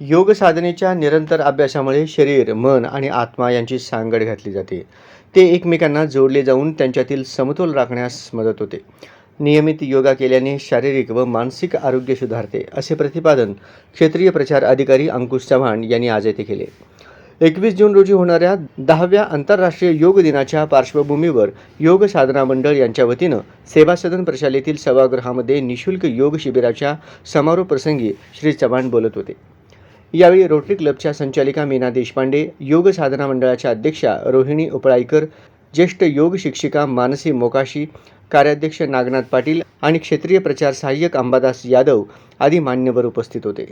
योग साधनेच्या निरंतर अभ्यासामुळे शरीर मन आणि आत्मा यांची सांगड घातली जाते. ते एकमेकांना जोडले जाऊन त्यांच्यातील समतोल राखण्यास मदत होते. नियमित योगा केल्याने शारीरिक व मानसिक आरोग्य सुधारते असे प्रतिपादन क्षेत्रीय प्रचार अधिकारी अंकुश चव्हाण यांनी आज येथे केले. एकवीस जून रोजी होणाऱ्या दहाव्या आंतरराष्ट्रीय योग दिनाच्या पार्श्वभूमीवर योग साधना मंडळ यांच्या वतीनं सेवा सदन प्रशालेतील सभागृहामध्ये निशुल्क योग शिबिराच्या समारोप प्रसंगी श्री चव्हाण बोलत होते. यावेळी रोटरी क्लबच्या संचालिका मीना देशपांडे योग साधना मंडळाच्या अध्यक्षा रोहिणी उपळाईकर ज्येष्ठ योग शिक्षिका मानसी मोकाशी कार्याध्यक्ष नागनाथ पाटील आणि क्षेत्रीय प्रचार सहाय्यक अंबादास यादव आदी मान्यवर उपस्थित होते.